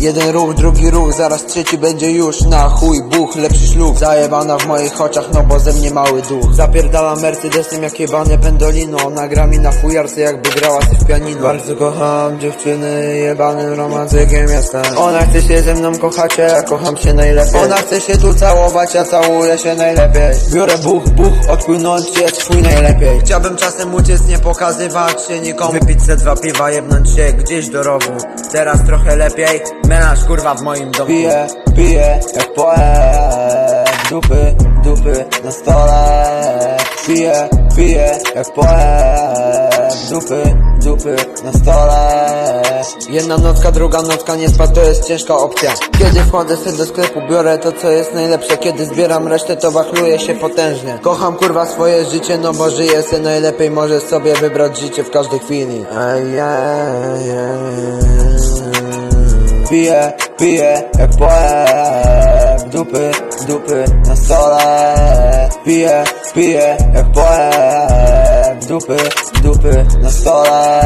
Jeden ruch, drugi ruch, zaraz trzeci będzie już Na chuj, buch, lepszy ślub Zajebana w moich oczach, no bo ze mnie mały duch. Zapierdala Mercedesem jak jebane pendolino. Ona gra mi na fujarce jakby grała coś w pianino. Bardzo kocham dziewczyny, jebanym romantykiem jestem Ona chce się ze mną kochać, a ja kocham się najlepiej. Ona chce się tu całować, ja całuję się najlepiej. Biorę buch, buch, odpłynąć jest twój najlepiej. Chciałbym czasem uciec, nie pokazywać się nikomu. Wypić se dwa piwa, jebnąć się gdzieś do rowu. Teraz trochę lepiej, menaż kurwa w moim domu. Piję, piję, jak poet Dupy, dupy na stole. Piję, piję, jak poet Dupy, dupy na stole. Jedna nocka, druga nocka, nie spać to jest ciężka opcja. Kiedy wchodzę sobie do sklepu, biorę to co jest najlepsze. Kiedy zbieram resztę, to wachluję się potężnie. Kocham kurwa swoje życie, no bo żyję se najlepiej. Możesz sobie wybrać życie w każdej chwili. Ej. Piję, piję jak poet Dupy, dupy na stole. Piję, piję jak poet Dupy, dupy na stole.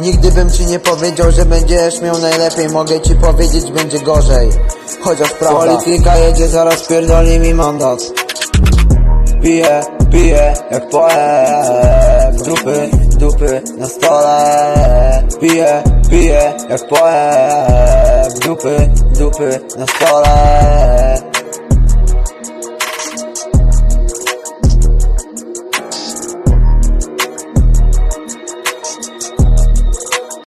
Nigdy bym ci nie powiedział, że będziesz miał najlepiej. Mogę ci powiedzieć, będzie gorzej. Chociaż prawda. Polityka jedzie, zaraz pierdoli mi mandat. Piję, piję jak poet Dupy, dupy na stole Piję, piję jak poet. Dupy, dupy na stole